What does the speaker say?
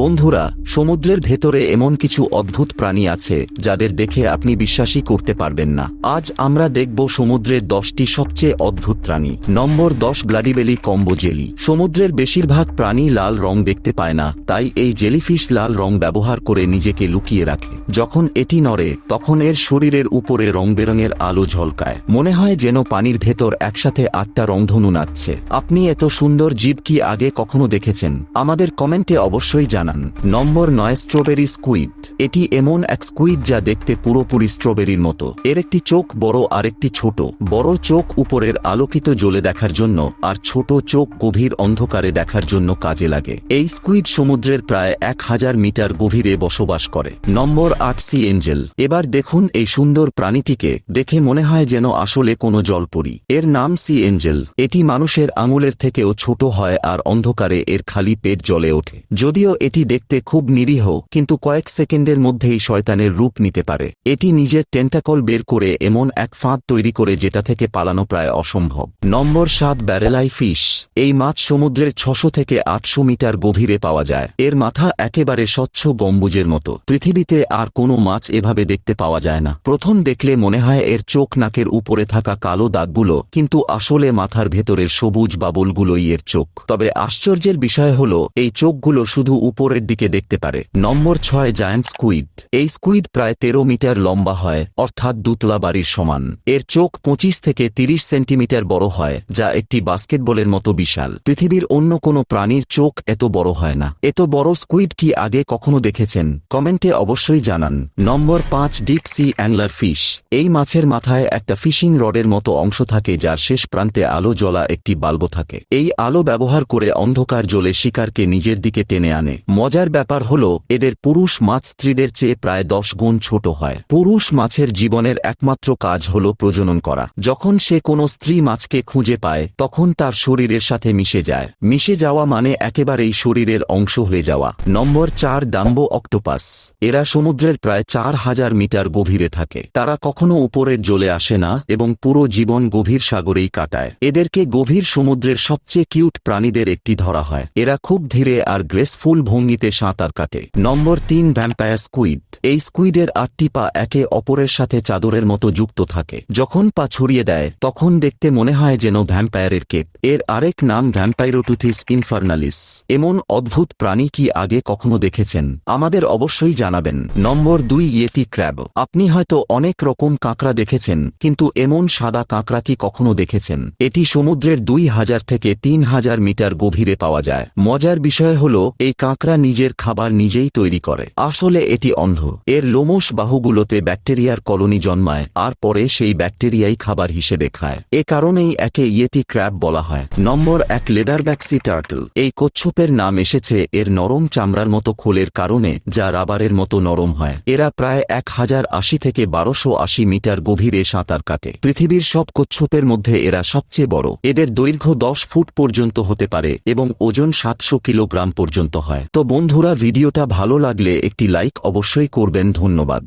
বন্ধুরা, সমুদ্রের ভেতরে এমন কিছু অদ্ভুত প্রাণী আছে, যাদের দেখে আপনি বিশ্বাসই করতে পারবেন না। আজ আমরা দেখব সমুদ্রের দশটি সবচেয়ে অদ্ভুত প্রাণী। নম্বর দশ ব্লাডিবেলি কম্বো জেলি সমুদ্রের বেশিরভাগ প্রাণী লাল রং দেখতে পায় না, তাই এই জেলিফিশ লাল রং ব্যবহার করে নিজেকে লুকিয়ে রাখে। যখন এটি নড়ে, তখন এর শরীরের উপরে রং বেরঙের আলো ঝলকায়। মনে হয় যেন পানির ভেতর একসাথে আটটা রংধনু নাচছে। আপনি এত সুন্দর জীব কি আগে কখনো দেখেছেন? আমাদের কমেন্টে অবশ্যই জানান। নম্বর নয় স্ট্রবেরি স্কুইড। এটি এমন এক স্কুইড যা দেখতে পুরোপুরি স্ট্রবেরির মতো। এর একটি চোখ বড় আর একটি ছোট। বড় চোখ উপরের আলোকিত জ্বলে দেখার জন্য আর ছোট চোখ গভীর অন্ধকারে দেখার জন্য কাজে লাগে। এই স্কুইড সমুদ্রের প্রায় এক হাজার মিটার গভীরে বসবাস করে। নম্বর আট সি এঞ্জেল। এবার দেখুন এই সুন্দর প্রাণীটিকে দেখে মনে হয় যেন আসলে কোনো জলপরি। এর নাম সি এঞ্জেল। এটি মানুষের আঙুলের থেকেও ছোট হয় আর অন্ধকারে এর খালি পেট জ্বলে ওঠে। যদিও এটি দেখতে খুব নিরীহ, কিন্তু কয়েক সেকেন্ডের মধ্যেই শয়তানের রূপ নিতে পারে। এটি নিজের টেন্টাকল বের করে এমন এক ফাঁদ তৈরি করে যেটা থেকে পালানো প্রায় অসম্ভব। নম্বর সাত, ব্যারেলাই ফিশ। এই মাছ সমুদ্রের ছশো থেকে আটশো মিটার গভীরে পাওয়া যায়। এর মাথা একেবারে স্বচ্ছ গম্বুজের মতো। পৃথিবীতে আর কোনো মাছ এভাবে দেখতে পাওয়া যায় না। প্রথম দেখলে মনে হয় এর চোখ নাকের উপরে থাকা কালো দাগগুলো, কিন্তু আসলে মাথার ভেতরের সবুজ বাবলগুলোই এর চোখ। তবে আশ্চর্যের বিষয় হল, এই চোখগুলো শুধু উপরের দিকে দেখতে পারে। নম্বর ছয় জায়ান্ট স্কুইড এই স্কুইড প্রায় তেরো মিটার লম্বা হয়, অর্থাৎ দুতলা বাড়ির সমান। এর চোখ পঁচিশ থেকে তিরিশ সেন্টিমিটার বড় হয়, যা একটি বাস্কেটবলের মতো বিশাল। পৃথিবীর অন্য কোনো প্রাণীর চোখ এত বড় হয় না। এত বড় স্কুইড কি আগে কখনো দেখেছেন? কমেন্টে অবশ্যই জানান। নম্বর পাঁচ ডিপ সি অ্যাংলার ফিশ এই মাছের মাথায় একটা ফিশিং রডের মতো অংশ থাকে, যার শেষ প্রান্তে আলো জ্বলা একটি বাল্ব থাকে। এই আলো ব্যবহার করে অন্ধকার জ্বলে শিকারকে নিজের দিকে টেনে আনে। মজার ব্যাপার হল, এদের পুরুষ মাছ স্ত্রীদের চেয়ে প্রায় দশ গুণ ছোট হয়। পুরুষ মাছের জীবনের একমাত্র কাজ হল প্রজনন করা। যখন সে কোনো স্ত্রী মাছকে খুঁজে পায়, তখন তার শরীরের সাথে মিশে যায়। মিশে যাওয়া মানে একেবারেই শরীরের অংশ হয়ে যাওয়া। নম্বর চার ডাম্বো অক্টোপাস। এরা সমুদ্রের প্রায় চার হাজার মিটার গভীরে থাকে। তারা কখনো উপরে জ্বলে আসে না এবং পুরো জীবন গভীর সাগরেই কাটায়। এদেরকে গভীর সমুদ্রের সবচেয়ে কিউট প্রাণীদের একটি ধরা হয়। এরা খুব ধীরে আর গ্রেসফুল ভঙ্গিতে সাঁতার কাটে। নম্বর তিন ভ্যাম্পায়ার স্কুইড এই স্কুইডের আটটি পা একে অপরের সাথে চাদরের মতো যুক্ত থাকে। যখন পা ছড়িয়ে দেয়, তখন দেখতে মনে হয় যেন ভ্যাম্পায়ারের কেপ। এর আরেক নাম ভ্যাম্পাইরোটুথিস ইনফার্নালিস এমন অদ্ভুত প্রাণী কি আগে কখনো দেখেছেন? আমাদের অবশ্যই জানাবেন। নম্বর দুই ইয়েতি ক্র্যাব আপনি হয়তো অনেক রকম কাঁকড়া দেখেছেন, কিন্তু এমন সাদা কাঁকড়া কি কখনো দেখেছেন? এটি সমুদ্রের দুই হাজার থেকে তিন হাজার মিটার গভীরে পাওয়া যায়। মজার বিষয় হল, এই কাঁকড়া নিজের খাবার নিজেই তৈরি করে। আসলে এটি অন্ধ। এর লোমশ বাহুগুলোতে ব্যাকটেরিয়ার কলোনি জন্মায়, আর পরে সেই ব্যাকটেরিয়াই খাবার হিসেবে খায়। এ কারণেই একে ইয়েতি ক্র্যাব বলা হয়। নম্বর এক লেদার ব্যাক্সি টার্টল। এই কচ্ছপের নাম এসেছে এর নরম চামড়ার মতো খোলের কারণে, যা রাবারের মতো নরম হয়। এরা প্রায় এক হাজার আশি থেকে বারোশো আশি মিটার গভীরে সাঁতার কাটে। পৃথিবীর সব কচ্ছপের মধ্যে এরা সবচেয়ে বড়। এদের দৈর্ঘ্য দশ ফুট পর্যন্ত হতে পারে এবং ওজন সাতশো কিলোগ্রাম পর্যন্ত হয়। তো বন্ধুরা ভিডিওটা ভালো লাগলে একটি লাইক অবশ্যই করবেন। ধন্যবাদ।